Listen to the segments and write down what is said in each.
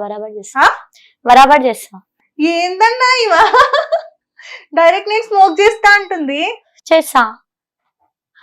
బరాబర్ చేస్తా? బరాబర్ చేస్తా. ఏందన్నా ఇవ? డైరెక్ట్ నేను స్మోక్ చేస్తా అంటుంది. చేస్తా.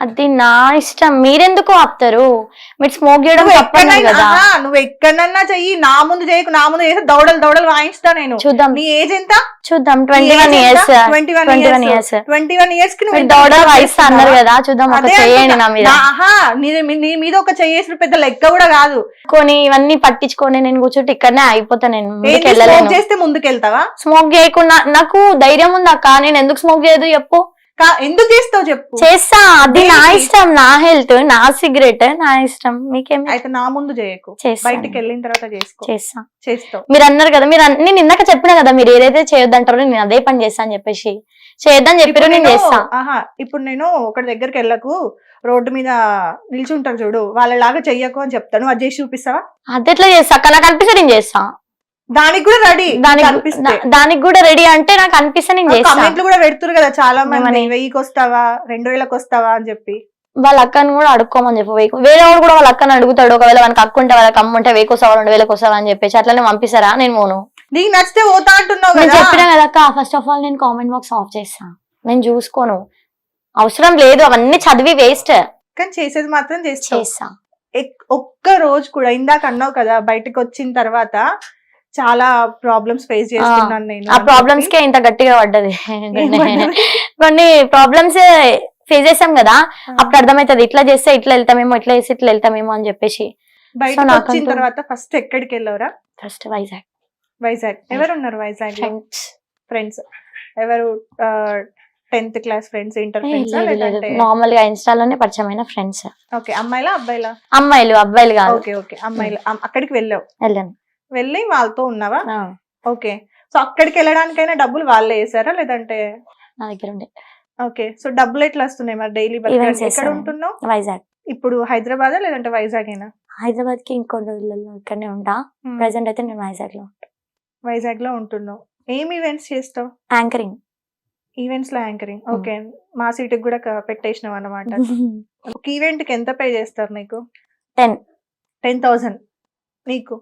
అది నా ఇష్టం. మీరెందుకు ఆపుతారు? మీరు స్మోక్ చేయడం కదా. నువ్వు ఎక్కడన్నా చెయ్యి. నా ముందు చేయకు నా ముందు చేసి దౌడలు దౌడలు వాయిస్తా నేను. చూద్దాం. నీ ఏజ్ ఎంత? చూద్దాం. Twenty one years twenty one years twenty one ఇయర్స్కి నువ్వు మీరు ఇంత దౌడ బిహేవ్ వయసు అన్నారు? కదా. చూద్దాం ఒక చేయండి అంటున్నా. నా మీద. నా- మీద ఒక చెయ్యేసిన పెద్ద లెక్క కూడా కాదు. కొని ఇవన్నీ పట్టించుకొని నేను కూర్చుంటే ఇక్కడనే అయిపోతా నేను. ముందుకు చేస్తే ముందుకెళ్తావా? స్మోక్ చేయకుండా నాకు ధైర్యం ఉంది నేను ఎందుకు స్మోక్ చేయదు చెప్పు. ఎందుకు చేస్తావు చెప్పు? చేస్తా అది నా? ఇష్టం నా హెల్త్ నా సిగరెట్ నా ఇష్టం. మీకేం అయితే నా ముందు చేయకు. బయటికి వెళ్ళిన తర్వాత చేసుకో. చేస్తా. చేస్తావు. మీరు అన్నారు కదా మీరు నేను ఇందాక చెప్పినా కదా మీరు ఏదైతే చేయొద్దంటారో నేను అదే పని చేస్తా అని చెప్పేసి. చేయొద్దని చెప్పారు నేను చేస్తా. ఇప్పుడు నేను ఒకటి దగ్గరికి వెళ్ళకు రోడ్డు మీద నిల్చుంటారు చూడు వాళ్ళలాగా చెయ్యకు అని చెప్తాను. అది చేసి చూపిస్తావా? అది ఎట్లా చేస్తా? అక్క నాకు అనిపిస్తే నేను చేస్తా. దానికి కూడా రెడీ దానికి దానికి కూడా రెడీ అంటే నాకు అనిపిస్తే నేను కమెంట్లు కూడా పెడుతురు కదా చాలా మంది? వెయ్యికి వస్తావా రెండు వేలకు వస్తావా అని చెప్పి. వాళ్ళ అక్కని కూడా అడుక్కోమని చెప్పి. వేకు వేరే వాడు కూడా వాళ్ళ అక్కని అడుగుతాడు. ఒకవేళ మనకి అక్క ఉంటే వాళ్ళకి అమ్మ ఉంటే వేకు వస్తావా రెండు వేలకు వస్తావా అని చెప్పేసి అట్లనే పంపిస్తారా? నేను పోను. నీకు నచ్చితే పోతా అంటున్నావు నేను కదా. చెప్పినా కదా అక్క ఫస్ట్ ఆఫ్ ఆల్ నేను కామెంట్ బాక్స్ ఆఫ్ చేస్తా. నేను చూసుకోను. అవసరం లేదు. అవన్నీ చదివి వేస్ట్ కానీ చేసేది మాత్రం చేస్తా. ఒక్క రోజు కూడా ఇందాక అన్నావు కదా బయటకు వచ్చిన తర్వాత చాలా ప్రాబ్లమ్స్ ఫేస్ చేస్తున్నాను నేను. ఆ ప్రాబ్లమ్స్. కే ఇంత గట్టిగా పడ్డది? కొన్ని ప్రాబ్లమ్స్ ఫేస్ చేసాం కదా అప్పుడు అర్థమవుతుంది. ఇట్లా చేస్తే ఇట్లా వెళ్తామేమో ఇట్లా చేస్తే ఇట్లా వెళ్తామేమో అని చెప్పేసి. నాకంటూ- వచ్చిన తర్వాత ఫస్ట్ ఎక్కడికి వెళ్ళవరా? ఫస్ట్ వైజాగ్ వైజాగ్ ఎవరు ఉన్నారు వైజాగ్ ఫ్రెండ్స్ ఎవరు tenth class friends inter friends నార్మల్గా ఇన్స్టాలోనే పరిచయమైన ఫ్రెండ్స్ ఓకే అమ్మాయిలా అబ్బాయిలా? అమ్మాయిలు అబ్బాయిలు కాదు. ఓకే ఓకే అమ్మాయిలు. అమ్- అక్కడికి వెళ్ళావు? వెళ్ళాను. వెళ్ళి వాళ్ళతో ఉన్నావా? ఓకే. సో అక్కడికి వెళ్ళడానికైనా డబ్బులు వాళ్ళే వేసారా లేదంటే నా దగ్గర ఉండే. ఓకే. సో డబ్బులు ఎట్లా వస్తున్నాయి? మరి డైలీ ఎక్కడ. ఉంటున్నావు? వైజాగ్. ఇప్పుడు హైదరాబాద్? లేదంటే వైజాగ్ అయినా హైదరాబాద్కి ఇంకొన్ని రోజులలో ఇక్కడనే ఉంటా. ప్రెసెంట్ అయితే నేను వైజాగ్లో వైజాగ్లో ఉంటున్నావు. ఏం ఈవెంట్స్ చేస్తావు? యాంకరింగ్. ఈవెంట్స్లో యాంకరింగ్ ఓకే. మా సీట్ కూడా పెట్టేసినావు అన్నమాట. ఒక ఈవెంట్కి ఎంత పే చేస్తారు నీకు? టెన్. టెన్ థౌసండ్ నీకు.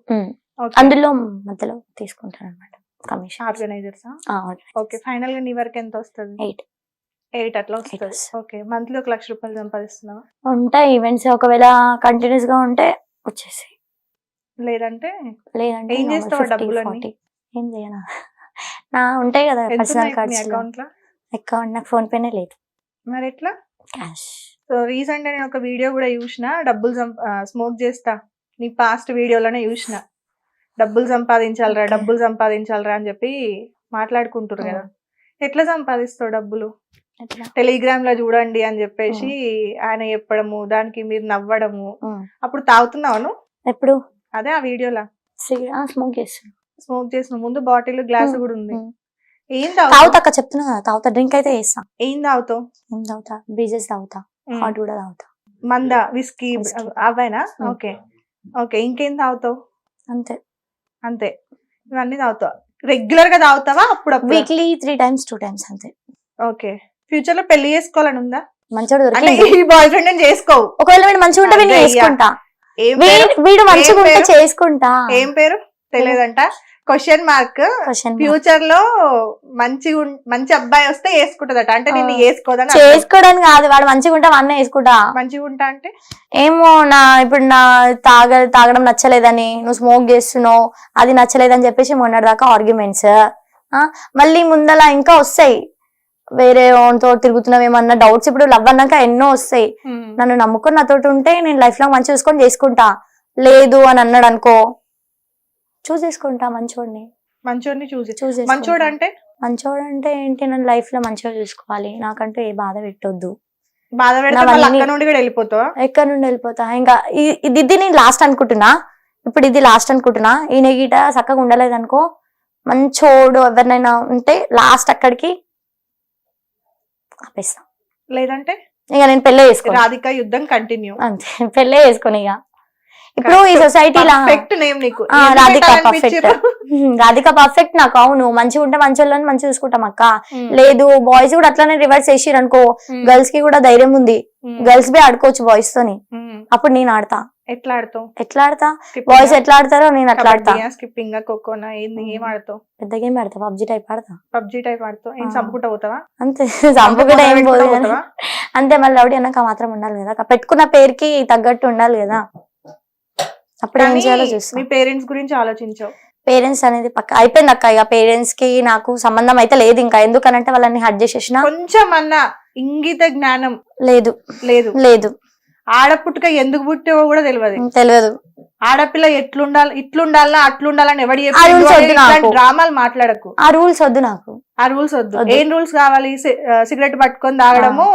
అందులో మధ్యలో తీసుకుంటాను అనమాట కమిషన్ ఆర్గనైజర్స్ ఓకే ఫైనల్గా నీ వరకు ఎంత వస్తుంది? Eight. ఎయిట్ అట్లా వస్తుంది. ఓకే మంత్లీ ఒక లక్ష రూపాయలు సంపాదిస్తున్నావా? ఉంటాయి ఈవెంట్స్ ఒకవేళ కంటిన్యూస్గా ఉంటే వచ్చేసి. లేదంటే లేదంటే ఏం చేస్తావు 50, డబ్బులన్నీ? 40. ఏం చేయనా? నా ఉంటాయి కదా పర్సనల్ కార్డ్స్ అకౌంట్లో. అకౌంట్ నాకు ఫోన్ పేనే లేదు. మరి ఎట్లా? క్యాష్ సో రీసెంట్ నేను ఒక వీడియో కూడా చూసిన డబ్బులు స్మోక్ చేస్తా. నీ పాస్ట్ వీడియోలోనే చూసిన. డబ్బులు సంపాదించాలరా. డబ్బులు సంపాదించాలరా అని చెప్పి మాట్లాడుకుంటారు కదా. ఎట్లా సంపాదిస్తావు డబ్బులు? టెలిగ్రామ్లో చూడండి అని చెప్పేసి ఆయన చెప్పడము దానికి మీరు నవ్వడము. అప్పుడు తాగుతున్నావు ఎప్పుడు? అదే ఆ వీడియోలా. స్మోక్ చేస్తాను స్మోక్ చేసిన ముందు బాటిల్ గ్లాస్ కూడా ఉంది. ఏం తాగుతా అక్క చెప్తున్నా కదా తాగుతా డ్రింక్ అయితే చేస్తా. ఏం తాగుతావు? ఏం తాగుతా? బ్రీజెస్ తాగుతా. హాట్ కూడా తాగుతా. మంద విస్కీ. అవేనా. ఓకే. ఓకే ఇంకేం తాగుతావు? అంతే. అంతే. ఇవన్నీ తాగుతావు? రెగ్యులర్గా తాగుతావా? అప్పుడప్పుడు? Weekly three times two times అంతే. ఓకే. ఫ్యూచర్లో పెళ్ళి చేసుకోవాలని ఉందా? మంచోడు అంటే దొరికి ఈ బాయ్ ఫ్రెండ్ నేను చేసుకోవు. ఒకవేళ వీడు మంచిగా ఉంటే వీడిని అదే, చేసుకుంటా. ఏం పేరు? వీడు వీడు మంచిగా ఉంటే పేరు? చేసుకుంటా. ఏం పేరు? తెలియదంట. క్వశ్చన్ మార్క్ ఫ్యూచర్లో మంచి ఉన్- మంచి అబ్బాయి వస్తే వేసుకుంటదట. అంటే నేను ఆ. వేసుకోదని అర్థం. చేసుకోవడానికి కాదు. వాడు మంచిగా ఉంటే వాడినే వేసుకుంటా. మంచిగా ఉంటా అంటే? ఏమో నా ఇప్పుడు నా తాగ తాగడం నచ్చలేదని నువ్వు స్మోక్ చేస్తున్నావు అది నచ్చలేదని చెప్పేసి మొన్నటిదాకా ఆర్గ్యుమెంట్స్ మళ్ళీ ముందల ఇంకా వస్తాయి. వేరే వాళ్ళతో తిరుగుతున్నావు ఏమన్నా డౌట్స్ ఇప్పుడు లవ్ అన్నాక ఎన్నో వస్తాయి. నన్ను నమ్ముకొని నాతోటి ఉంటే నేను లైఫ్లో మంచి చూసుకొని చేసుకుంటా. లేదు అని అన్నాడు అనుకో చూస్ చేసుకుంటా మంచోడిని. మంచోడిని చూసి. చూస్ మంచోడు అంటే మంచోడు అంటే ఏంటి? నన్ను లైఫ్లో మంచిగా చూసుకోవాలి. నాకంటూ ఏ బాధ పెట్టొద్దు. బాధ నుండి కూడా వెళ్ళిపోతావా? ఎక్కడి నుండి వెళ్ళిపోతా? ఇంకా ఇది ఇది నేను లాస్ట్ అనుకుంటున్నా. ఇప్పుడు ఇది లాస్ట్ అనుకుంటున్నా. ఈయన గీట చక్కగా ఉండలేదు అనుకో మంచోడు ఎవరినైనా ఉంటే లాస్ట్ అక్కడికి ఆపేస్తా. లేదంటే? ఇక నేను పెళ్ళే చేసుకోను. రాధిక యుద్ధం కంటిన్యూ అంతే. పెళ్ళే చేసుకోను ఇక. ఇప్పుడు ఈ సొసైటీలా పర్ఫెక్ట్ నేమ్ నీకు. ఆ, ఎందుకు రాధిక? పర్ఫెక్ట్ రాధిక పర్ఫెక్ట్ నాకు అవును. మంచిగా ఉంటే మంచి వాళ్ళని మంచిగా చూసుకుంటాం అక్క. లేదు బాయ్స్ కూడా అట్లానే రివర్స్ చేసిరు అనుకో గర్ల్స్కి కూడా ధైర్యం ఉంది. గర్ల్స్ బి ఆడుకోవచ్చు బాయ్స్ తోని. అప్పుడు నేను ఆడతా. ఎట్లా ఆడతావు? ఎట్లా ఆడతా? బాయ్స్ ఎట్లా ఆడతారో నేను అట్లా ఆడతా. స్కిప్పింగ్ కోకోనా ఏంది ఏం ఆడతావు? పెద్ద గేమ్ ఆడతా పబ్జి టైప్ ఆడతా. పబ్జి టైప్ ఆడతావు? ఏం. చంపుకుంటా పోతావా? అంతే. చంపు కూడా ఏం పోదు? అంతే మళ్ళీ రౌడీ అన్నాక మాత్రం ఉండాలి కదా. పెట్టుకున్న పేరుకి తగ్గట్టు ఉండాలి కదా. అప్పుడు ఏం చేయాలో మీ చూస్తా పేరెంట్స్ గురించి ఆలోచించావు? పేరెంట్స్ అనేది పక్క అయిపోయింది అక్క ఇక. పేరెంట్స్కి నాకు సంబంధం అయితే లేదు ఇంకా. ఎందుకనంటే వాళ్ళని హట్ చేసేసిన. కొంచెం అన్న ఇంగిత జ్ఞానం లేదు. లేదు. లేదు. ఆడపుట్టుక ఎందుకు పుట్టావో కూడా తెలియదు తెలియదు ఆడపిల్ల ఎట్లుండాలి ఇట్లుండాలా అట్లుండాలని ఎవడు. డ్రామాలు మాట్లాడకు. ఆ రూల్స్ వద్దు నాకు. ఆ రూల్స్ వద్దు. ఏం రూల్స్ కావాలి? సిగరెట్ పట్టుకొని తాగడము?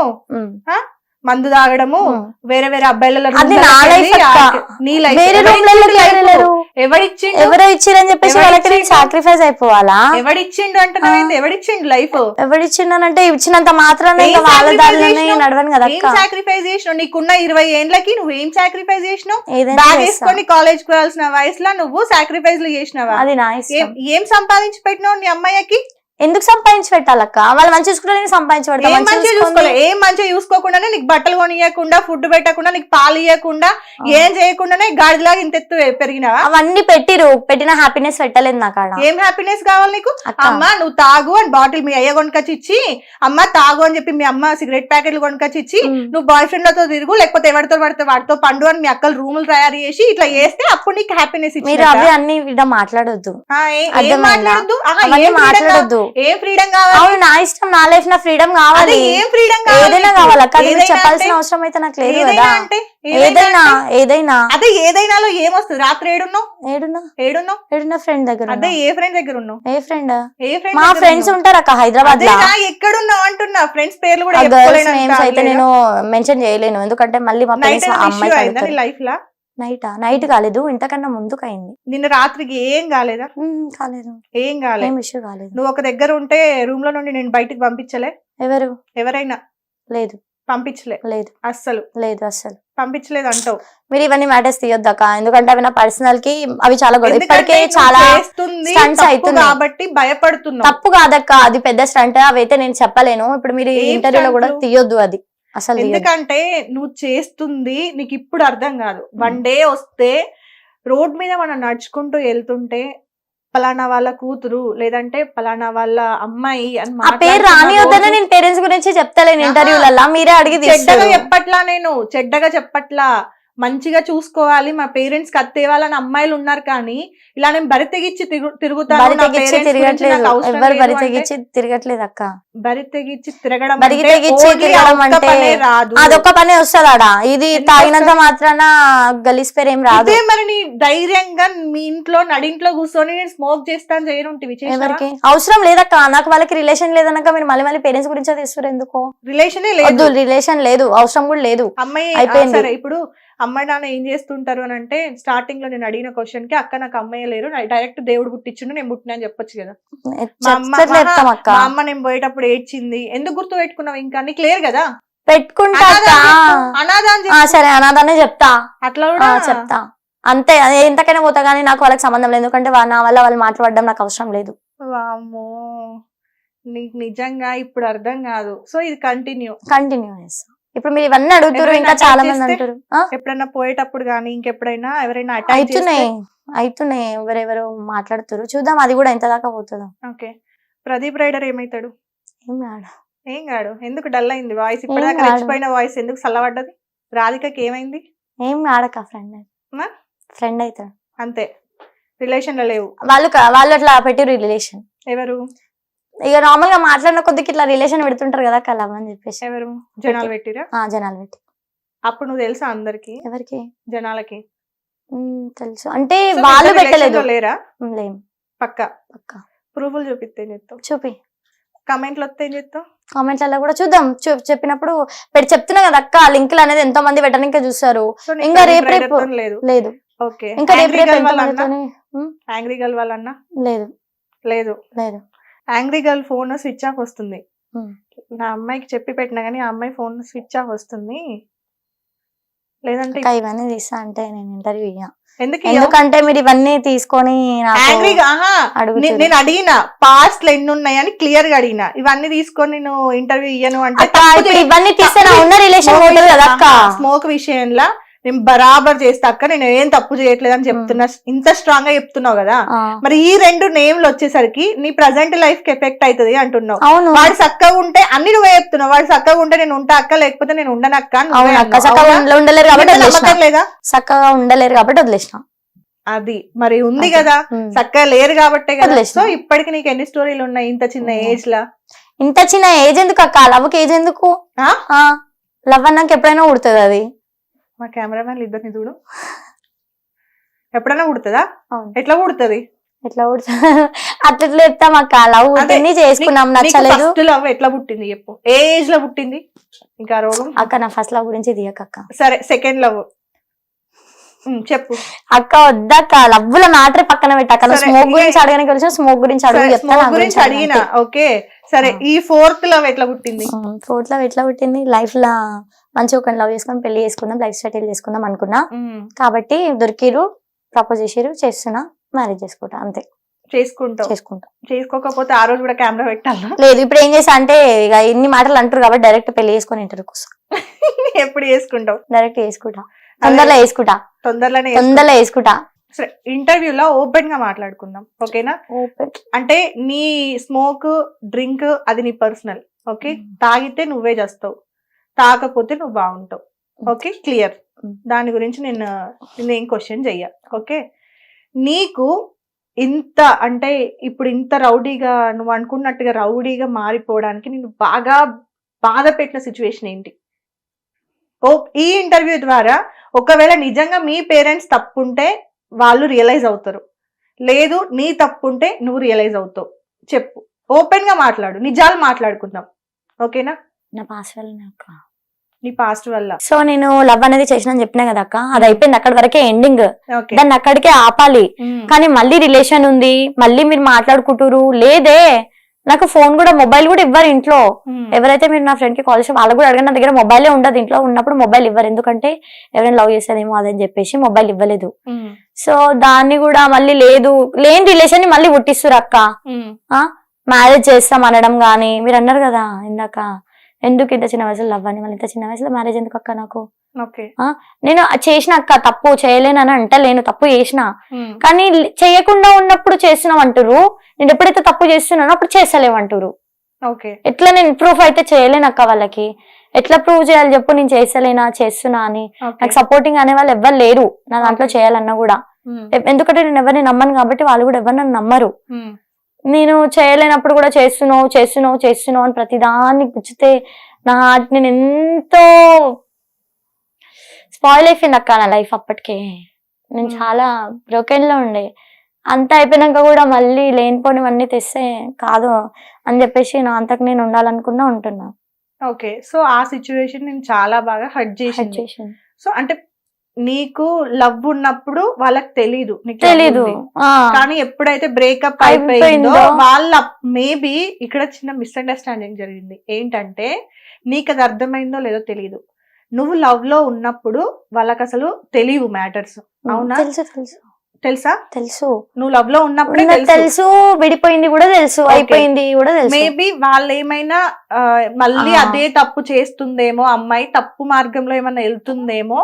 మందు తాగడము. వేరే వేరే అబ్బాయిల అది నా life అక్క. నీ లైఫ్. వేరే రూమ్ ఎవరు ఎవడిచ్చిండు ఎవరో ఇచ్చిరని చెప్పేసి వాళ్ళకి? సాక్రిఫైస్ అయిపోవాలా? ఎవడిచ్చిండు అంటున్నావు ఎవడిచ్చిండు లైఫ్? ఎవరిచ్చిండనంటే ఇచ్చినంత మాత్రాన ఏం ఇంకా వాళ్ళ దారిలోనే? నడవను కదా ఏం సాక్రిఫైస్ చేసినావు? నీకున్న ఇరవై ఏండ్లకి నువ్వు ఏం సాక్రిఫైస్ చేసినావు? బ్యాగ్. వేసుకొని కాలేజ్కు వెళ్ళాల్సిన వయసులో నువ్వు సాక్రిఫైస్ చేసినావా? అది నా ఏం సంపాదించి పెట్టినావు నీ అమ్మాయికి? ఎందుకు సంపాదించి పెట్టాలక్క? వాళ్ళు మంచి చూసుకుంటే నేను సంపాదించి పెడతా ఏం మంచిగా చూసుకోలే ఏం మంచిగా చూసుకోకుండానే నీకు బట్టలు కొనియకుండా ఫుడ్ పెట్టకుండా నీకు పాలు ఇవ్వకుండా ఏం చేయకుండానే గాడిలాగా ఇంత ఎత్తు పెరిగినావా? అవన్నీ పెట్టిరు పెట్టిన హ్యాపీనెస్ పెట్టలేదు నాకు ఏం హ్యాపీనెస్ కావాలి నీకు? అమ్మ నువ్వు తాగు అని బాటిల్ మీ అయ్య కొనుకొచ్చి ఇచ్చి అమ్మ తాగు అని చెప్పి మీ అమ్మ సిగరెట్ ప్యాకెట్లు కొనుకొచ్చి ఇచ్చి. నువ్వు బాయ్ ఫ్రెండ్లతో తిరుగు లేకపోతే ఎవరితో పడితే వాడితో పండు అని మీ అక్కలు రూములు తయారు చేసి ఇట్లా చేస్తే అప్పుడు నీకు హ్యాపీనెస్ మీరు అవి అన్ని ఇక్కడ మాట్లాడొద్దు? మాట్లాడద్దు? మాట్లాడొద్దు. ఏం ఫ్రీడమ్ కావాలి? అవును నా ఇష్టం నా లైఫ్ నా ఫ్రీడమ్ కావాలి. ఏం ఫ్రీడమ్ ఏదైనా కావాలక్క అది ఏదైనా చెప్పాల్సిన అవసరం అయితే నాకు లేదు ఏదైనా కదా. అంటే ఏదైనా ఏదైనా అదే ఏదైనాలో ఏమొస్తుంది? రాత్రి ఏడున్నావు? ఏడున్నా? ఏడున్నావు? ఏడున్నా ఫ్రెండ్ దగ్గర అదే. ఏ ఫ్రెండ్ దగ్గర ఉన్నావు? ఏ ఫ్రెండ్ ఏ ఫ్రెండ్ మా ఫ్రెండ్స్ ఉంటారు అక్క హైదరాబాద్లో ఎక్కడున్నావు అంటున్నా? ఫ్రెండ్స్ పేర్లు కూడా అయితే? నేను మెన్షన్ చేయలేను. ఎందుకంటే మళ్ళీ మా ఫ్రెండ్స్ అమ్మాయి లైఫ్ లా? నైట్? నైట్ కాలేదు ఇంతకన్నా ముందుకు అయింది నిన్న రాత్రికి ఏం కాలేదా? కాలేదు. ఏం కాలేదు ఏం ఇష్యూ కాలేదు. నువ్వు ఒక దగ్గర ఉంటే రూమ్లో నుండి నేను బయటికి పంపించలే? ఎవరు? ఎవరైనా? లేదు. పంపించలే? లేదు. అస్సలు? లేదు అసలు పంపించలేదు అంటావు. మీరు ఇవన్నీ మ్యాటర్స్ తీయొద్దక్క. ఎందుకంటే అవి నా పర్సనల్కి అవి చాలా గొడవ. ఇప్పటికే చాలా తప్పు అవుతున్నాయి. కాబట్టి భయపడుతున్నావు. తప్పు కాదక్క. అది పెద్ద స్టంట్ అవైతే నేను చెప్పలేను. ఇప్పుడు మీరు ఇంటర్వ్యూలో కూడా? తీయొద్దు అది. అసలు. ఎందుకంటే నువ్వు చేస్తుంది నీకు ఇప్పుడు అర్థం కాదు వన్ డే వస్తే రోడ్ మీద మనం నడుచుకుంటూ వెళ్తుంటే పలానా వాళ్ళ కూతురు లేదంటే పలానా వాళ్ళ అమ్మాయి అని ఆ పేరు రానివద్దనే నేను పేరెంట్స్ గురించి చెప్తలేను ఆహా. ఇంటర్వ్యూలలో మీరే అడిగి చెడ్డగా చెప్పట్లా నేను చెడ్డగా చెప్పట్లా మంచిగా చూసుకోవాలి మా పేరెంట్స్ కత్తేవాళ్ళని అమ్మాయిలు ఉన్నారు కానీ ఇలా నేను బరి తెగిచ్చి తిరుగు- తిరుగుతాను తిరగట్లేదు. అక్క. బరి తెగిచ్చి తిరగడం బరి తెగిచ్చి తిరగడం అంటే అదొక్క పనే వస్తుంది ఆడ. ఇది తాగినంత? మాత్రాన గలీస్ పేరు ఏం రాదు. మరి నీ ధైర్యంగా మీ ఇంట్లో నడింట్లో కూర్చొని నేను స్మోక్ చేస్తాను చేయనుంటివి ఎవరికి? అవసరం లేదక్క. నాకు వాళ్ళకి రిలేషన్ లేదనక మీరు మళ్ళీ మళ్ళీ పేరెంట్స్ గురించి తీస్తారు ఎందుకు? రిలేషనే లేదు. రిలేషన్ లేదు. అవసరం కూడా లేదు. అమ్మాయి అయిపోయింది. ఇప్పుడు అమ్మాయి నాన్న ఏం చేస్తుంటారు అని అంటే స్టార్టింగ్లో నేను అడిగిన క్వశ్చన్కి అక్క నాకు అమ్మాయి లేరు డైరెక్ట్ దేవుడు పుట్టించుండు నేను పుట్టినా అని చెప్పొచ్చు కదా. మా అమ్మ మా అమ్మ నేను పోయేటప్పుడు ఏడ్చింది. ఎందుకు గుర్తు పెట్టుకున్నావు ఇంకా? నీకు క్లియర్ కదా? పెట్టుకుంటా. సరే అనాథనే చెప్తా. అట్లా కూడా? చెప్తా. అంతే అది ఎంతకైనా పోతా కానీ నాకు వాళ్ళకి సంబంధం లేదు. ఎందుకంటే నా వల్ల వాళ్ళు మాట్లాడడం నాకు అవసరం లేదు. వామ్మో. నీకు నిజంగా ఇప్పుడు అర్థం కాదు. సో ఇది కంటిన్యూ కంటిన్యూ చేస్తా ఇప్పుడు మీరు ఇవన్నీ అడుగుతారు ఇంకా చాలా మంది? అంటారు? ఎప్పుడైనా పోయేటప్పుడు కానీ ఇంకెప్పుడైనా ఎవరైనా అటాక్ అవుతున్నాయి అవుతున్నాయి ఎవరెవరు మాట్లాడుతారు చూద్దాం అది కూడా ఎంత దాకా పోతుందో. ఓకే. ప్రదీప్ రైడర్ ఏమైతాడు? ఏం కాదు. ఏం కాడు ఎందుకు డల్ అయింది వాయిస్? ఇప్పటిదాకా కాడు. రెచ్చిపోయిన వాయిస్ ఎందుకు చల్లబడ్డది? రాధికకి ఏమైంది? ఏం ఆడక ఫ్రెండ్? ఫ్రెండ్ అవుతాడు అంతే. రిలేషన్ లేవు. వాళ్ళు వాళ్ళు అట్లా పెట్టిరు రిలేషన్. ఎవరు? ఇక నార్మల్గా మాట్లాడిన కొద్దికి ఇట్లా రిలేషన్ పెడుతుంటారు కదా కలవ్ అని చెప్పేసి. ఎవరు? జనాలు పెట్టిరా? ఆ జనాలు పెట్టి. అప్పుడు నువ్వు తెలుసా అందరికి? ఎవరికి? జనాలకి. ఉమ్, తెలుసు. అంటే So, వాళ్ళు ఇద్దరు పెట్టలేదు. relation లో లేరా? ఉమ్, లేం. పక్క? పక్క. ప్రూఫ్లు చూపిస్తే ఏం చెప్తావు చూపి. కమెంట్లు వస్తే ఏం చెప్తావు కామెంట్లలో కూడా చూద్దాం. చూ- చెప్పినప్పుడు పెట్టి చెప్తున్నా కదా అక్క లింకులు అనేది ఎంతో మంది పెట్టడానికి చూస్తారు. సో నీకు ఇంకా రేపు రేపు- లేదు? లేదు. ఓకే. ఇంకా రేపు యాంగ్రీ రేపు గర్ల్ ఎంతో వాళ్ళ అన్న? మందితోని ఉమ్, యాంగ్రీ గర్ల్ వాళ్ళ అన్న? లేదు. లేదు. లేదు. Angry girl phone switch off వస్తుంది. Hmm. నా అమ్మాయికి చెప్పి పెట్టినా కానీ ఆ అమ్మాయి ఫోన్ స్విచ్ ఆఫ్ వస్తుంది. లేదంటే ఇవన్నీ తీస్తా అంటే నేను ఇంటర్వ్యూ ఇయ్య. ఎందుకు ఎందుకంటే మీరు ఇవన్నీ తీసుకొని నేను అడిగిన పాస్ట్లో ఎన్ని ఉన్నాయని క్లియర్గా అడిగిన. ఇవన్నీ తీసుకొని నేను ఇంటర్వ్యూ ఇయ్యను అంటే ఇవన్నీ తీస్తే ఉన్న రిలేషన్ స్మోక్ విషయంలో నేను బరాబర్ చేస్తా అక్క నేను ఏం తప్పు చేయట్లేదు అని చెప్తున్నా. ఇంత స్ట్రాంగ్గా చెప్తున్నావు కదా. మరి ఈ రెండు నేమ్లు వచ్చేసరికి నీ ప్రజెంట్ లైఫ్కి ఎఫెక్ట్ అవుతుంది అంటున్నావు. వాడు చక్కగా ఉంటే అన్ని నువ్వే చెప్తున్నావు. వాడు చక్కగా ఉంటే నేను ఉంటా అక్క లేకపోతే నేను ఉండను అక్క ఉండలేరు కాబట్టి చక్కగా ఉండలేరు కాబట్టి వదిలేసిన. అది. మరి ఉంది. కదా. చక్కగా లేరు కాబట్టే కదా. సో ఇప్పటికి నీకు ఎన్ని స్టోరీలు ఉన్నాయి ఇంత చిన్న. ఏజ్ లా? ఇంత చిన్న ఏజ్ ఎందుకు అక్క? లవ్కి ఏజ్ ఎందుకు? ఆ? లవ్ అన్నాక ఎప్పుడైనా ఉడుతుంది అది. మా కెమెరామెన్ ఇద్దరిని చూడు. ఎప్పుడైనా పుడుతుందా అవును. ఎట్లా పుడుతుంది ఎట్లా ఉడుతుంది అట్లా చెప్తాం అక్క లవ్ పుట్టింది చేసుకున్నాం నచ్చలేదు. లవ్ ఎట్లా పుట్టింది చెప్పు. ఏ ఏజ్లో పుట్టింది? ఇంకా రోగం? అక్క నా ఫస్ట్ లవ్ గురించి దిగక అక్క. సరే సెకండ్ లవ్ చెప్పు. అక్క వద్దక్క లవ్వుల మ్యాటర్ పక్కన పెట్టాక స్మోక్ గురించి అడగడానికి వచ్చా స్మోక్ గురించి అడుగు గురించి అడిగిన? ఓకే. సరే. ఈ ఫోర్త్ లవ్ ఎట్లా పుట్టింది? ఫోర్త్ లవ్ ఎట్లా పుట్టింది? లైఫ్ లా మంచిగా ఒక లవ్ చేసుకొని పెళ్ళి చేసుకుందాం లైఫ్ సెటిల్ చేసుకుందాం అనుకున్నా. కాబట్టి దొరికిరు ప్రపోజ్ చేసిరు చేస్తున్నా మ్యారేజ్ చేసుకుంటా అంతే. చేసుకుంటావు చేసుకుంటా. చేసుకోకపోతే ఆ రోజు కూడా కెమెరా పెట్టాలా? లేదు ఇప్పుడు ఏం చేసా అంటే ఇక ఇన్ని మాటలు అంటారు కాబట్టి డైరెక్ట్ పెళ్ళి చేసుకొని ఇంటర్ కోసం ఎప్పుడు చేసుకుంటావు? డైరెక్ట్ చేసుకుంటా. తొందరలో వేసుకుంటా తొందరలోనే తొందరలో వేసుకుంటా సరే ఇంటర్వ్యూలో ఓపెన్గా మాట్లాడుకుందాం ఓకేనా? అంటే నీ స్మోక్ డ్రింక్ అది నీ పర్సనల్ ఓకే. తాగితే నువ్వే చేస్తావు. తాగకపోతే నువ్వు బాగుంటావు. ఓకే క్లియర్ మ్మ్. దాని గురించి నేను నేను ఏం క్వశ్చన్ చెయ్య. ఓకే నీకు ఇంత అంటే ఇప్పుడు ఇంత రౌడీగా నువ్వు అనుకున్నట్టుగా రౌడీగా మారిపోవడానికి నేను బాగా బాధ పెట్టిన సిచ్యువేషన్ ఏంటి? ఓ ఈ ఇంటర్వ్యూ ద్వారా ఒకవేళ నిజంగా మీ పేరెంట్స్ తప్పుంటే వాళ్ళు రియలైజ్ అవుతారు. లేదు నీ తప్పుంటే నువ్వు రియలైజ్ అవుతావు. చెప్పు. ఓపెన్గా మాట్లాడు. నిజాలు మాట్లాడుకుందాం. ఓకేనా నా? పాస్వర్డ్ అక్క నీ పాస్ట్ వల్ల. సో నేను లవ్ అనేది చేసిన చెప్పినా కదా అక్క. అది అయిపోయింది అక్కడి వరకే ఎండింగ్ దాన్ని అక్కడికే ఆపాలి. కానీ మళ్ళీ రిలేషన్ ఉంది. మళ్ళీ మీరు మాట్లాడుకుంటారు లేదే. నాకు ఫోన్ కూడా మొబైల్ కూడా ఇవ్వరు ఇంట్లో. ఎవరైతే మీరు నా ఫ్రెండ్కి కాల్ చేసి వాళ్ళకు కూడా అడగండి. నా దగ్గర మొబైలే ఉండదు. ఇంట్లో ఉన్నప్పుడు మొబైల్ ఇవ్వరు. ఎందుకంటే ఎవరైనా లవ్ చేసేదేమో అదని చెప్పేసి మొబైల్ ఇవ్వలేదు. సో దాన్ని కూడా మళ్ళీ లేదు. లేని రిలేషన్ని మళ్ళీ పుట్టిస్తారు అక్క. మ్యారేజ్ చేస్తాం అనడం గానీ మీరు అన్నారు కదా ఇందాక. ఎందుకు ఇంత చిన్న వయసులో లవ్ అని? మళ్ళీ ఇంత చిన్న వయసులో మ్యారేజ్ ఎందుకు అక్క నాకు? నేను చేసిన అక్క తప్పు చేయలేనని అంటలేను తప్పు చేసిన. కానీ చేయకుండా ఉన్నప్పుడు చేస్తున్నాం అంటారు నేను ఎప్పుడైతే తప్పు చేస్తున్నానో అప్పుడు చేస్తలేమంటారు ఓకే. ఎట్లా నేను ప్రూఫ్ అయితే చేయలేను అక్క వాళ్ళకి? ఎట్లా ప్రూవ్ చేయాలి చెప్పు నేను చేస్తలేనా చేస్తున్నా అని? నాకు సపోర్టింగ్ అనే వాళ్ళు ఎవ్వరు లేరు. నా దాంట్లో చేయాలన్నా కూడా. ఎందుకంటే నేను ఎవరిని నమ్మను కాబట్టి వాళ్ళు కూడా ఎవరు నన్ను నమ్మరు. నేను చేయలేనప్పుడు కూడా చేస్తున్నావు చేస్తున్నావు చేస్తున్నావు అని ప్రతిదాన్ని గుచ్చితే నా హార్ట్ నేను ఎంతో స్పాయిల్ అయిపోయింది అక్క నా లైఫ్ అప్పటికే నేను Hmm. చాలా బ్రోకెన్లో ఉండే అంత అయిపోయినాక కూడా మళ్ళీ లేనిపోనివన్నీ తెస్తే కాదు అని చెప్పేసి నా అంతకు నేను ఉండాలనుకున్నా ఉంటున్నా ఓకే సో ఆ సిచ్యువేషన్ నేను చాలా బాగా హర్ట్ చేసింది చేసింది. సో అంటే నీకు లవ్ ఉన్నప్పుడు వాళ్ళకి తెలీదు నీకు తెలీదు. కానీ ఎప్పుడైతే బ్రేకప్ అయిపోయిందో, వాళ్ళ మేబీ ఇక్కడ చిన్న మిస్అండర్స్టాండింగ్ జరిగింది. ఏంటంటే నీకు అది అర్థమైందో లేదో తెలియదు నువ్వు లవ్లో ఉన్నప్పుడు వాళ్ళకి అసలు తెలియవు మ్యాటర్స్ అవునా? తెలుసు తెలుసు. తెలుసా? తెలుసు. నువ్వు లవ్లో ఉన్నప్పుడే తెలుసు. విడిపోయింది కూడా తెలుసు. అయిపోయింది కూడా తెలుసు. మేబీ వాళ్ళు ఏమైనా మళ్ళీ. అదే తప్పు చేస్తుందేమో అమ్మాయి తప్పు మార్గంలో ఏమైనా వెళ్తుందేమో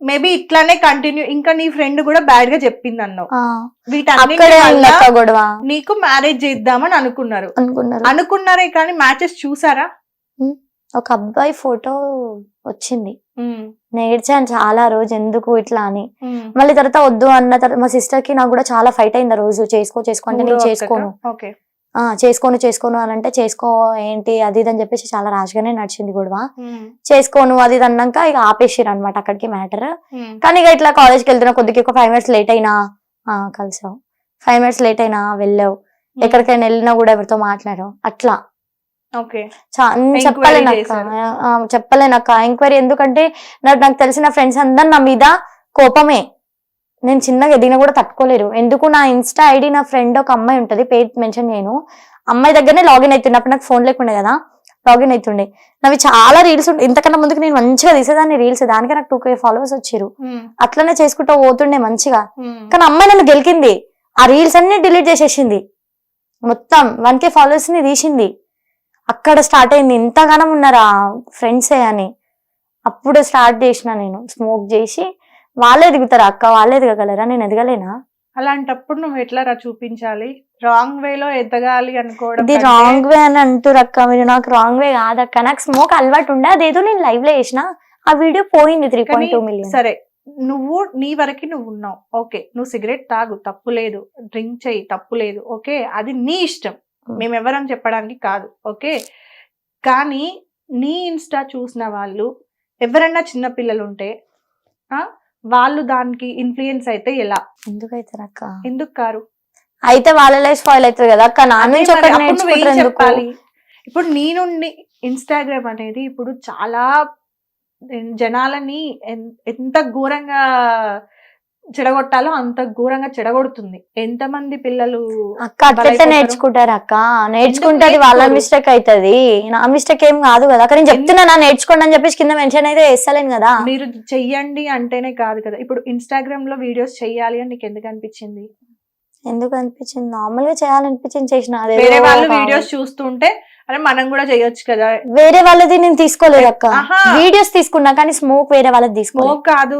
మేబీ ఇట్లానే కంటిన్యూ ఇంకా నీ ఫ్రెండ్ కూడా బ్యాడ్గా చెప్పింది అన్నావు. వీటన్నిటి నీకు మ్యారేజ్ చేద్దామని అనుకున్నారు. అనుకున్నారు. అనుకున్నారే కానీ మ్యాచెస్ చూసారా? ఒక అబ్బాయి ఫోటో వచ్చింది. నేను ఏడ్చాను చాలా రోజు ఎందుకు ఇట్లా అని. మళ్ళీ తర్వాత వద్దు అన్న తర్వాత మా సిస్టర్కి నాకు కూడా చాలా ఫైట్ అయింది ఆ రోజు. చేసుకో చేసుకో అంటే నేను చేసుకోను. చేసుకోను చేసుకోను అని అంటే చేసుకో ఏంటి అది ఇది అని చెప్పేసి చాలా రాష్గానే నడిచింది గొడవ. చేసుకోను అది ఇది అన్నాక ఇక ఆపేసిరు అనమాట అక్కడికి మ్యాటర్. కానీ ఇక ఇట్లా కాలేజ్కి వెళ్తున్నా కొద్దిగా ఒక ఫైవ్ మినిట్స్ లేట్ అయినా ఆ, కలిసావు ఫైవ్ మినిట్స్ లేట్ అయినా వెళ్ళావు. ఎక్కడికైనా వెళ్ళినా కూడా ఎవరితో మాట్లాడావు. అట్లా. చెప్పలేనక్క. చెప్పలేనక్క. ఎంక్వైరీ ఎందుకంటే నాకు నాకు తెలిసిన ఫ్రెండ్స్ అందరు నా మీద కోపమే. నేను చిన్నగా ఎదిగినా కూడా తట్టుకోలేరు. ఎందుకు? నా ఇన్స్టా ఐడి నా ఫ్రెండ్ ఒక అమ్మాయి ఉంటది పేరు మెన్షన్ చేయను. అమ్మాయి దగ్గరనే లాగిన్ అవుతుండే అప్పుడు నాకు ఫోన్ లేకుండే కదా లాగిన్ అవుతుండే నావి చాలా రీల్స్ ఉండే ఇంతకన్నా ముందుకు నేను మంచిగా తీసేదాన్ని రీల్స్ దానికే నాకు టూ కే ఫాలోవర్స్ వచ్చారు. అట్లనే చేసుకుంటూ పోతుండే మంచిగా. కానీ అమ్మాయి నన్ను గెలికింది. ఆ రీల్స్ అన్ని డిలీట్ చేసేసింది. మొత్తం వన్ కే ఫాలోవర్స్ని తీసింది. అక్కడ స్టార్ట్ అయింది ఇంతగానం ఉన్నారా ఫ్రెండ్సే అని. అప్పుడు స్టార్ట్ చేసిన నేను స్మోక్ చేసి వాళ్ళే ఎదుగుతారు అక్క? వాళ్ళే ఎదగగలరా నేను ఎదగలేనా? అలాంటప్పుడు నువ్వు ఎట్లా రా చూపించాలి? రాంగ్ వేలో ఎదగాలి అనుకోవడం ఇది రాంగ్ వే అని అంటారు అక్క. మీరు నాకు రాంగ్ వే కాదక్క నాకు స్మోక్ అలవాటు ఉండే. అదేదో నేను లైవ్లో చేసిన. ఆ వీడియో పోయింది త్రీ పాయింట్ టూ మిలియన్ సరే నువ్వు నీ వరకు నువ్వు ఉన్నావు. ఓకే నువ్వు సిగరెట్ తాగు. తప్పు లేదు. డ్రింక్ చేయి. తప్పు లేదు. ఓకే అది నీ ఇష్టం. Hmm. మేము ఎవరని చెప్పడానికి కాదు. ఓకే కానీ నీ ఇన్స్టా చూసిన వాళ్ళు ఎవరన్నా చిన్న పిల్లలు ఉంటే ఆ, వాళ్ళు దానికి ఇన్ఫ్లుయెన్స్ అయితే ఎలా? ఎందుకైతే అక్క ఎందుకు కారు? అయితే వాళ్ళ లైఫ్ స్పాయిల్ అవుతుంది కదా అక్క నా నుంచి ఒకటి నేర్చుకుంటారు ఎందుకు? చెప్పాలి? ఇప్పుడు నీ నుండి ఇన్స్టాగ్రామ్ అనేది ఇప్పుడు చాలా జనాలని ఎన్- ఎంత ఘోరంగా చెడగొట్టాలో అంత ఘోరంగా చెడగొడుతుంది. ఎంతమంది పిల్లలు అక్క అట్లయితే. నేర్చుకుంటారు అక్క నేర్చుకుంటే వాళ్ళ? మిస్టేక్ అవుతుంది నా మిస్టేక్ ఏం కాదు కదా. అక్క నేను చెప్తున్నా నా నేర్చుకోండి అని చెప్పేసి కింద మెన్షన్ అయితే వేస్తలేను కదా. మీరు చెయ్యండి అంటేనే కాదు కదా. ఇప్పుడు ఇన్స్టాగ్రామ్లో వీడియోస్ చెయ్యాలి అని నీకు ఎందుకు అనిపించింది? ఎందుకు అనిపించింది? నార్మల్గా చేయాలనిపించింది చేసిన. వేరే వాళ్ళు. వీడియోస్ చూస్తుంటే అరే మనం కూడా చేయొచ్చు కదా. వేరే వాళ్ళది నేను తీసుకోలేదు అక్క. వీడియోస్ తీసుకున్నా కానీ స్మోక్ వేరే వాళ్ళది తీసుకోలేదు. స్మోక్ కాదు.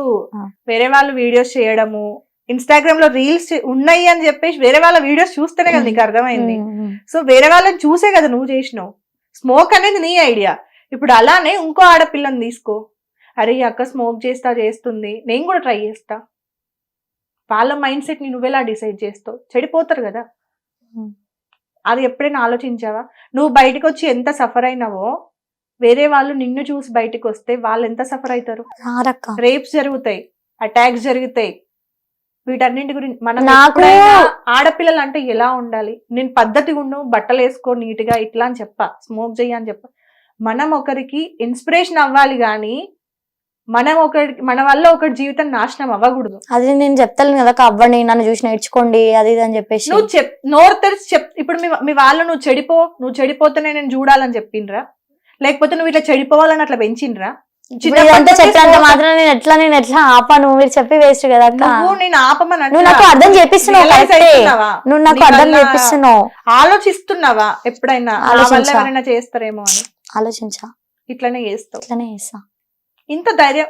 వేరే వాళ్ళు వీడియోస్ చేయడము ఇన్స్టాగ్రామ్లో రీల్స్ ఉన్నాయి అని చెప్పేసి వేరే వాళ్ళ వీడియోస్ చూస్తేనే కదా నీకు అర్థమైంది. సో వేరే వాళ్ళని చూసే కదా నువ్వు చేసినావు. స్మోక్ అనేది నీ ఐడియా ఇప్పుడు అలానే ఇంకో ఆడపిల్లని తీసుకో. అరే అక్క స్మోక్ చేస్తా చేస్తుంది. నేను కూడా ట్రై చేస్తా. వాళ్ళ మైండ్ సెట్ని నువ్వెలా డిసైడ్ చేస్తావు? చెడిపోతారు కదా. అది ఎప్పుడైనా ఆలోచించావా? నువ్వు బయటకు వచ్చి ఎంత సఫర్ అయినావో వేరే వాళ్ళు నిన్ను చూసి బయటకు వస్తే వాళ్ళు ఎంత సఫర్ అవుతారు రేప్స్ జరుగుతాయి అటాక్స్ జరుగుతాయి. వీటన్నింటి గురించి మనం ఆడపిల్లలు అంటే ఎలా ఉండాలి? నేను పద్ధతిగా ఉండు బట్టలు వేసుకో నీట్గా ఇట్లా అని చెప్ప స్మోక్ చెయ్యి అని చెప్ప. మనం ఒకరికి ఇన్స్పిరేషన్ అవ్వాలి కానీ మనం ఒకరికి మన వల్ల ఒకరి జీవితం నాశనం అవ్వకూడదు. అది నేను చెప్తాను కదా అవ్వండి నన్ను చూసి నేర్చుకోండి అది ఇది అని చెప్పేసి. నువ్వు చెప్ నోరు తెరిచి చెప్ ఇప్పుడు మీ మీ వాళ్ళు నువ్వు చెడిపో నువ్వు చెడిపోతేనే నేను చూడాలని చెప్పిండ్రా? లేకపోతే నువ్వు ఇట్లా చెడిపోవాలని అట్లా పెంచిండ్రా? చెప్పినంత smoke- మాత్రం నేను ఎట్లా నేను ఎట్లా ఆపాను? మీరు చెప్పి వేస్ట్ కదా నువ్వు నేను ఆపమని నువ్వు నాకు అంటున్నా. అర్థం చేపిస్తున్నావు? నువ్వు నాకు అర్థం చేపిస్తున్నావు ఆలోచిస్తున్నావా ఎప్పుడైనా? చేస్తారేమో అని. ఆలోచించా. ఇట్లనే చేస్తావు. ఇట్లనే చేస్తా. ఇంత ధైర్యం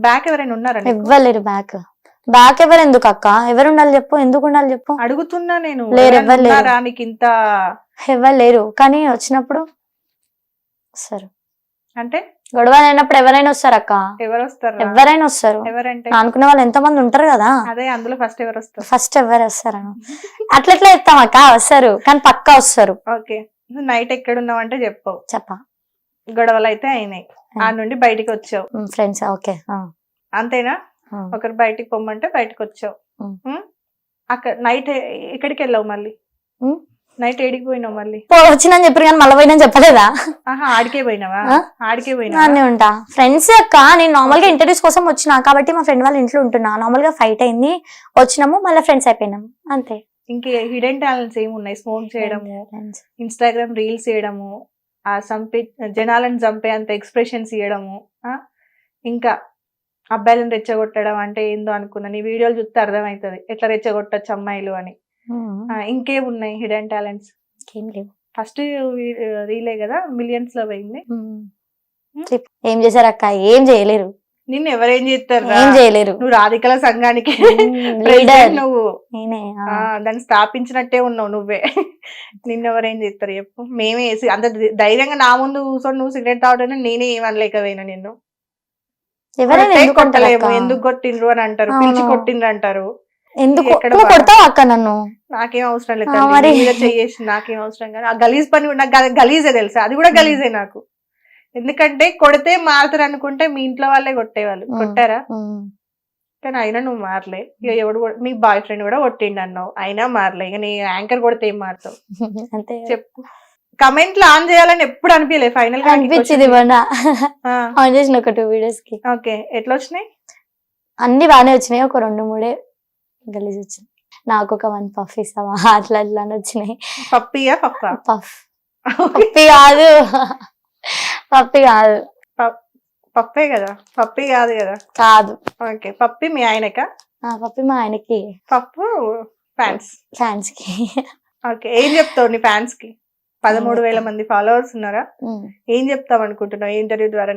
బ్యాక్ ఎవరైనా ఉన్నారా నీకు? ఇవ్వలేరు బ్యాక్ బ్యాక్ ఎవరు ఎందుకు అక్క? ఎవరు ఉండాలి చెప్పు ఎందుకు ఉండాలి చెప్పు? అడుగుతున్నా నేను. లేరు, ఇంత ఎవరు లేరు. కానీ వచ్చినప్పుడు వస్తారు. అంటే? గొడవ అయినప్పుడు ఎవరైనా వస్తారు అక్క? ఎవరు వస్తారు ఎవరైనా వస్తారు. ఎవరంటే? అనుకునే వాళ్ళు ఎంతో మంది ఉంటారు కదా? అదే అందులో ఫస్ట్ ఎవరు వస్తారు? ఫస్ట్ ఎవరు వస్తారు? అట్లా ఎట్లా చెప్తాం అక్క? వస్తారు. కానీ పక్కా వస్తారు. ఓకే. నైట్ ఎక్కడ ఉన్నావు అంటే చెప్పవు చెప్ప. గొడవలు అయితే అయినాయి. ఆ. నుండి బయటికి వచ్చావు. Friends okay. అంతేనా? ఒకరు బయటికి పొమ్మంటే బయటికి వచ్చావు? అక్కడ నైట్ ఎక్కడికి వెళ్ళావు మళ్ళీ. నైట్ ఏడికి పోయినావు మళ్ళీ? వచ్చిందని చెప్పారు కానీ మళ్ళీ పోయినా చెప్పలేదా? ఆహా ఆడికే పోయినావా? ఆడికే నాన్నే ఉంటా. ఫ్రెండ్స్ అక్క నేను నార్మల్గా ఇంటర్వ్యూస్ కోసం వచ్చిన కాబట్టి మా ఫ్రెండ్ వాళ్ళ ఇంట్లో ఉంటున్నా. నార్మల్గా ఫైట్ అయింది. వచ్చినాము మళ్ళీ ఫ్రెండ్స్ అయిపోయినాము అంతే. ఇంకే హిడెన్ టాలెంట్స్ ఏమి ఉన్నాయి స్మోక్ చేయడము ఇన్స్టాగ్రామ్ రీల్స్ చేయడము ఆ చంపే జనాలను చంపే అంత ఎక్స్ప్రెషన్స్ ఇవ్వడము ఆ? ఇంకా అబ్బాయిలను రెచ్చగొట్టడం అంటే ఏందో అనుకున్నా. నీ వీడియోలు చూస్తే అర్థమవుతుంది ఎట్లా రెచ్చగొట్టచ్చు అమ్మాయిలు అని. ఆ, ఇంకేం ఉన్నాయి హిడెన్ టాలెంట్స్ ఏం లేవు. ఫస్ట్ రీలే కదా? మిలియన్స్లో పోయింది. ఏం చేశారు అక్క? ఏం చేయలేరు. నిన్ను ఎవరేం చేస్తారు ఏం చేయలేరు. నువ్వు రాధికల సంఘానికి నువ్వు. దాన్ని స్థాపించినట్టే ఉన్నావు నువ్వే. నిన్నెవరేం చేస్తారు చెప్పు. మేమే వేసి అంత ధైర్యంగా నా ముందు కూర్చొని నువ్వు సిగరెట్ తాగడం నేనే ఏమనలేకపోయినా నిన్ను. కొట్టలేము? ఎందుకు కొట్టిండ్రు అని అంటారు. పిలిచి కొట్టిండ్రు అంటారు. ఎందుకు? కొడతావు అక్క నన్ను? నాకేం అవసరం లేదు చెయ్యేసి నాకేం అవసరం కానీ ఆ గలీజ్ పని కూడా- నాకు గలీజే తెలుసా? అది కూడా గలీజే నాకు. ఎందుకంటే కొడితే మారుతారు అనుకుంటే మీ ఇంట్లో వాళ్ళే కొట్టేవాళ్ళు. కొట్టారా. కానీ అయినా నువ్వు మారలే. ఇక ఎవడు మీ బాయ్ ఫ్రెండ్ కూడా కొట్టిండు అన్నావు. అయినా మారలే. ఇక నీ యాంకర్ కొడితే ఏం మారుతావు? అంతే చెప్పు. కమెంట్లు ఆన్ చేయాలని ఎప్పుడు అనిపించలే ఫైనల్ అనిపించింది మొన్న. ఆన్ చేసిన ఒక టూ వీడియోస్కి. ఓకే. ఎట్లా వచ్చినాయి అన్ని బాగానే వచ్చినాయి. ఒక రెండు మూడే గలీజ్ వచ్చినాయి. నాకు ఒక వన్ పఫ్ ఇస్తావా అట్లా అట్లా వచ్చినాయి. పప్పియా పప్పా? పఫ్. పప్పి కాదు. పప్పి కాదు. పప్పే కదా? పప్పి కాదు కదా? కాదు. ఓకే పప్పి మీ ఆయనక? ఆ పప్పి మా ఆయనకి. పప్పు ఫ్యాన్స్. ఫ్యాన్స్కి ఓకే ఏం చెప్తావు నీ ఫ్యాన్స్కి పదమూడు వేల మంది ఫాలోవర్స్ ఉన్నారా. ఏం చెప్తావు అనుకుంటున్నావు ఇంటర్వ్యూ ద్వారా